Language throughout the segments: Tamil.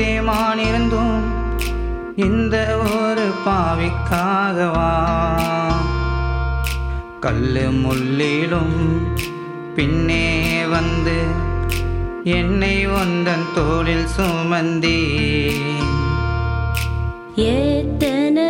தெய்மானிருந்தும் இந்த ஒரு பாவிக்காகவா? கல்லு முள்ளிலும் பின்னே வந்து என்னை ஒன்றன் தோளில் சுமந்தே எத்தனை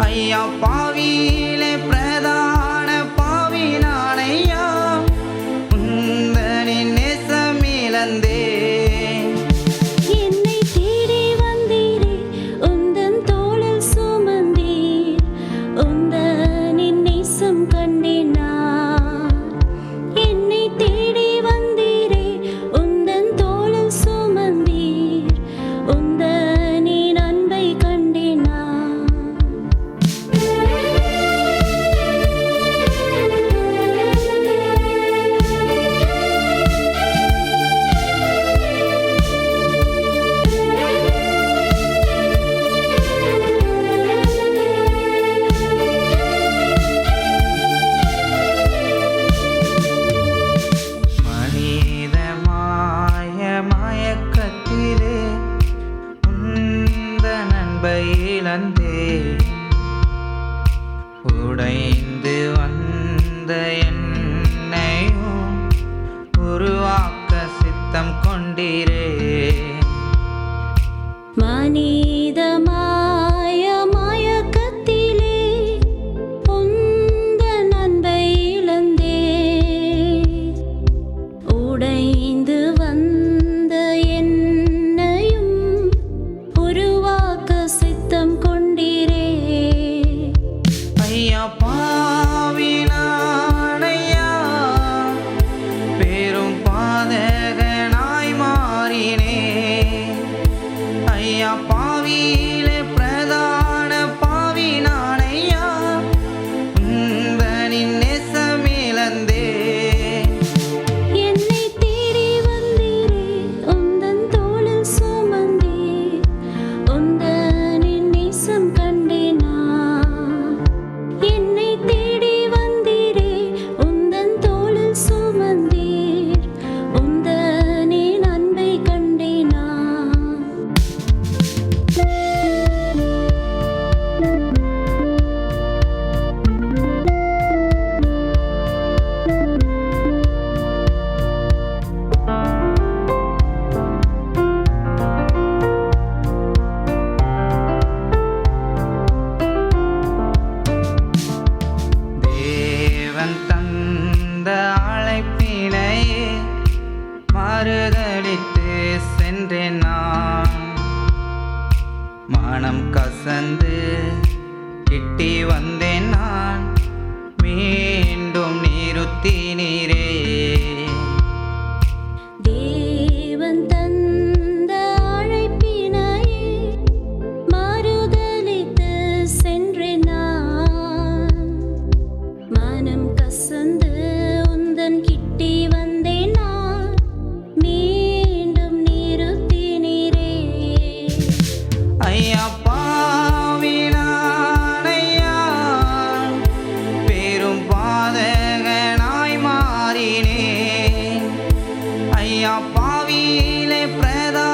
ஐயா பாவியிலே பிரதா ஆறுதலித்து சென்றேன் நான். மனம் கசந்து கிட்டி வந்த அப்பாவியிலே பிரதா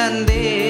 grande.